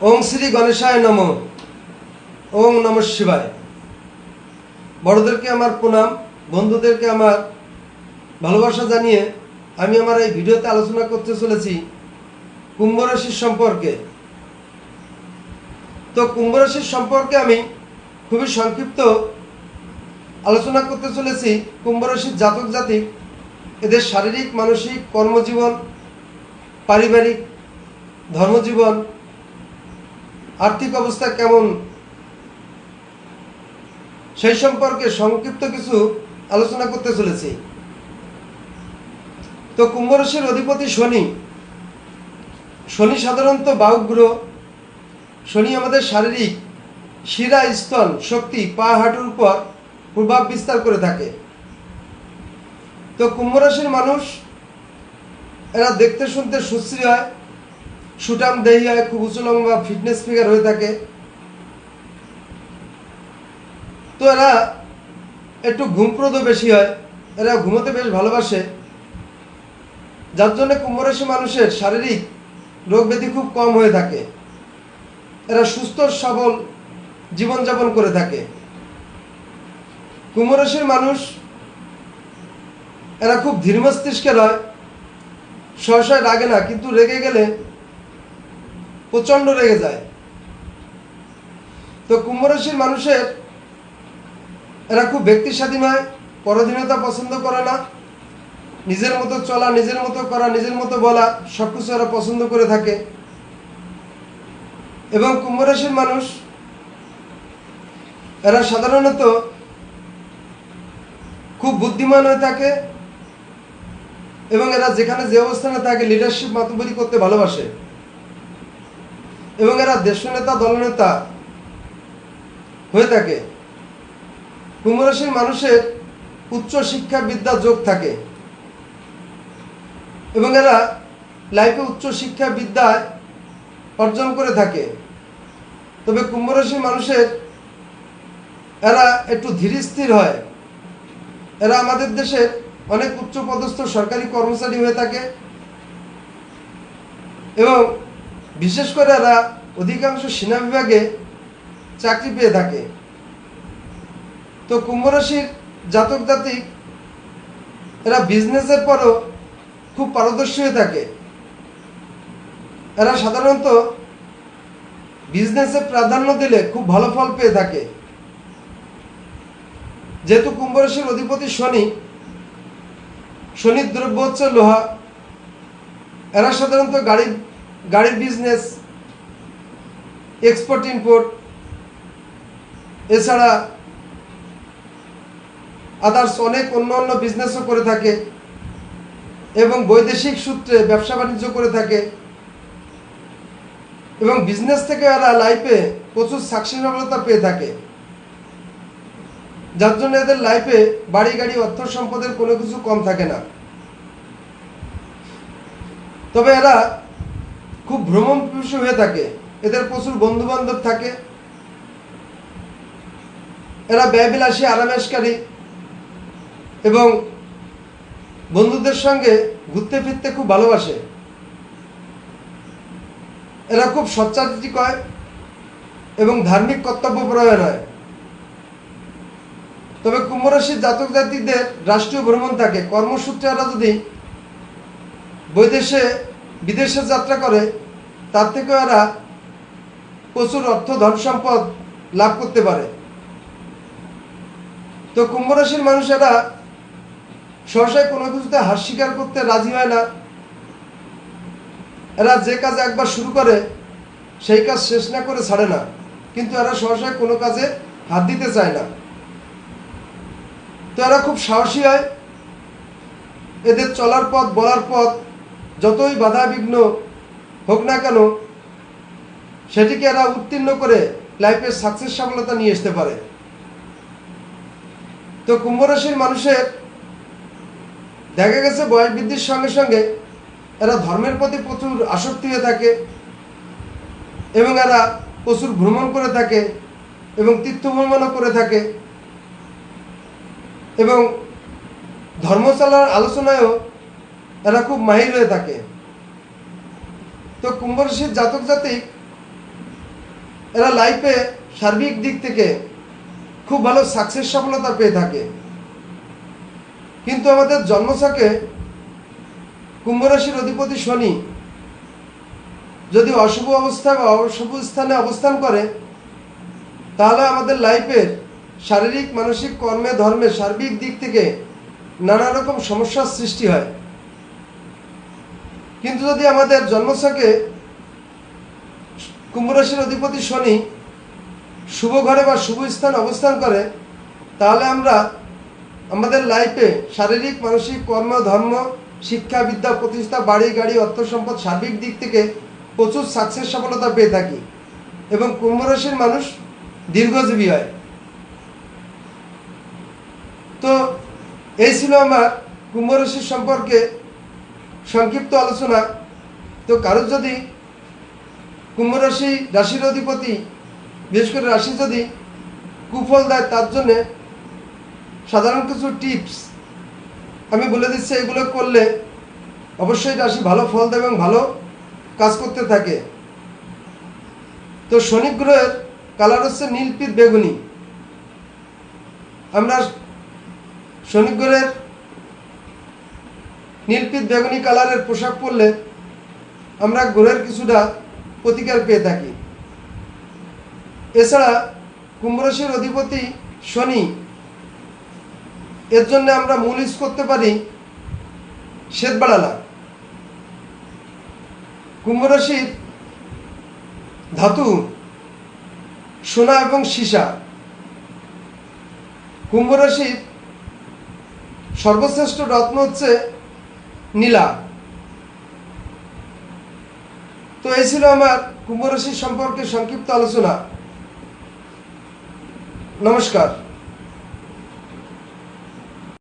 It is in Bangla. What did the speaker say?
ওং শ্রী গণেশায় নম। ওং নম শিবায়। বড়দেরকে আমার প্রণাম, বন্ধুদেরকে আমার ভালোবাসা জানিয়ে আমি আমার এই ভিডিওতে আলোচনা করতে চলেছি কুম্ভ রাশির সম্পর্কে। তো কুম্ভ রাশির সম্পর্কে আমি খুবই সংক্ষিপ্ত আলোচনা করতে চলেছি। কুম্ভ রাশির জাতক জাতিক, এদের শারীরিক, মানসিক, কর্মজীবন, পারিবারিক, ধর্মজীবন আর্থিক অবস্থা কেমন? সেই সম্পর্কে সংক্ষিপ্ত কিছু আলোচনা করতে চলেছি। তো কুম্ভ রাশির অধিপতি শনি। শনি সাধারণত বাহুগ্রহ। শনি আমাদের শারীরিক শিরা, স্তন শক্তি পা হাঁটুর উপর প্রভাব বিস্তার করে থাকে। তো কুম্ভ রাশির মানুষ, এরা দেখতে শুনতে সুশ্রী হয় সুটাম দেহি হয় খুব উঁচু লম্বা ফিটনেস ফিগার হয়ে থাকে। তো এরা একটু ঘুমপ্রদ বেশি হয়, এরা ঘুমোতে বেশ ভালোবাসে। যার জন্য কুম্ভরাশি মানুষের শারীরিক রোগ ব্যাধি খুব কম হয়ে থাকে। এরা সুস্থ, সবল জীবনযাপন করে থাকে। কুম্ভরাশির মানুষ এরা খুব ধীর মস্তিষ্কের হয় সহসায় রাগে না, কিন্তু রেগে গেলে প্রচণ্ড রেগে যায়। তো কুম্ভ রাশির মানুষের, এরা খুব ব্যক্তি স্বাধীন হয়, পরাধীনতা পছন্দ করে না, নিজের মতো চলা, নিজের মতো করা, নিজের মতো বলা সব কিছু এরা পছন্দ করে থাকে। এবং কুম্ভ রাশির মানুষ, এরা সাধারণত খুব বুদ্ধিমান হয়ে থাকে এবং এরা যেখানে যে অবস্থানে থাকে লিডারশিপ মাতুবরি করতে ভালোবাসে। এবং এরা দেশ দেশনেতা দলনেতা হয়ে থাকে। কুম্ভরাশির মানুষের উচ্চ শিক্ষা বিদ্যা যোগ থাকে। এবং এরা লাইফে উচ্চ শিক্ষা বিদ্যায় অর্জন করে থাকে। তবে কুম্ভরাশির মানুষের, এরা একটু ধীর স্থির হয়। এরা আমাদের দেশের অনেক উচ্চপদস্থ সরকারি কর্মচারী হয়ে থাকে। এবং বিশেষ করে এরা অধিকাংশ সেনা বিভাগে চাকরি পেয়ে থাকে। তো কুম্ভ রাশির জাতক জাতিক, এরা বিজনেসের পরও খুব পারদর্শী হয়ে থাকে। এরা সাধারণত বিজনেসে প্রাধান্য দিলে খুব ভালো ফল পেয়ে থাকে। যেহেতু কুম্ভ রাশির অধিপতি শনি, শনির দ্রব্য হচ্ছে লোহা। এরা সাধারণত গাড়ি গাড়ির বিজনেস এক্সপোর্ট ইম্পোর্ট এছাড়া আদার্স অনেক অন্য অন্য বিজনেসও করে থাকে এবং বৈদেশিক সূত্রে ব্যবসা বাণিজ্য করে থাকে এবং বিজনেস থেকে এরা লাইফে প্রচুর সাকসেসফলতা পেয়ে থাকে। যার জন্য এদের লাইফে বাড়ি, গাড়ি, অর্থ সম্পদের কোনো কিছু কম থাকে না। তবে এরা খুব ভ্রমণ হয়ে থাকে। এদের প্রচুর বন্ধু বান্ধব থাকে। এরা ব্যয়বিলাসী, আরামেশকারী এবং বন্ধুদের সঙ্গে ঘুরতে ফিরতে খুব ভালোবাসে। এরা খুব সচ্চারিত্রিক হয় এবং ধার্মিক কর্তব্যপরায়ণ হয়। তবে কুম্ভরাশির জাতক জাতিদের রাষ্ট্রীয় ভ্রমণ থাকে। কর্মসূত্রে এরা যদি বৈদেশে বিদেশে যাত্রা করে, তার থেকে এরা প্রচুর অর্থ ধন সম্পদ লাভ করতে পারে। তো কুম্ভ রাশির মানুষেরা সহসায় কোনো কিছুতে হার স্বীকার করতে রাজি হয় না। এরা যে কাজ একবার শুরু করে, সেই কাজ শেষ না করে ছাড়ে না। কিন্তু এরা সহসায় কোনো কাজে হাত দিতে চায় না। তো এরা খুব সাহসী হয়। এদের চলার পথ, বলার পথ যতই বাধা বিঘ্ন হোক না কেন, সেটিকে এরা উত্তীর্ণ করে লাইফের সাকসেস সফলতা নিয়ে আসতে পারে। তো কুম্ভ রাশির মানুষের দেখা গেছে বয়স বৃদ্ধির সঙ্গে সঙ্গে এরা ধর্মের প্রতি প্রচুর আসক্তি হয়ে থাকে এবং এরা প্রচুর ভ্রমণ করে থাকে এবং তীর্থ ভ্রমণও করে থাকে এবং ধর্মশালার আলোচনায়ও এরা খুব মাহির হয়ে থাকে। তো কুম্ভ রাশির জাতক জাতিক, এরা লাইফে সার্বিক দিক থেকে খুব ভালো সাকসেস সফলতা পেয়ে থাকে। কিন্তু আমাদের জন্মছকে কুম্ভ রাশির অধিপতি শনি যদি অশুভ অবস্থা বা অশুভ স্থানে অবস্থান করে, তাহলে আমাদের লাইফের শারীরিক, মানসিক, কর্মে, ধর্মে সার্বিক দিক থেকে নানা রকম সমস্যার সৃষ্টি হয়। কিন্তু যদি আমাদের জন্মছকে কুম্ভ রাশির অধিপতি শনি শুভ ঘরে বা শুভ স্থান অবস্থান করে, তাহলে আমরা আমাদের লাইফে শারীরিক, মানসিক, কর্ম, ধর্ম, শিক্ষা, বিদ্যা, প্রতিষ্ঠা, বাড়ি, গাড়ি, অর্থ সম্পদ, সার্বিক দিক থেকে প্রচুর সাকসেস সফলতা পেয়ে থাকি এবং কুম্ভ রাশির মানুষ দীর্ঘজীবী হয়। তো এই ছিল আমার কুম্ভ রাশির সম্পর্কে সংক্ষিপ্ত আলোচনা। তো কারোর যদি কুম্ভ রাশি রাশির অধিপতি, বিশেষ করে রাশি যদি কুফল দেয়, তার জন্যে সাধারণ কিছু টিপস আমি বলে দিচ্ছি, এগুলো করলে অবশ্যই রাশি ভালো ফল দেবে এবং ভালো কাজ করতে থাকে। তো শনি গ্রহের কালার হচ্ছে নীলপিত বেগুনি। আমরা শনি গ্রহের নীলপিত বেগুনি কালারের পোশাক পরলে আমরা গ্রহের কিছুটা প্রতিকার পেয়ে থাকি। এছাড়া কুম্ভরাশির অধিপতি শনি, এর জন্য আমরা মূল ইউজ করতে পারি শ্বেত বাড়ালা কুম্ভরাশির ধাতু, সোনা এবং সীসা। কুম্ভরাশির সর্বশ্রেষ্ঠ রত্ন হচ্ছে নীলা। তো এই ছিল আমার কুম্ভরাশি সম্পর্কে সংক্ষিপ্ত আলোচনা। নমস্কার।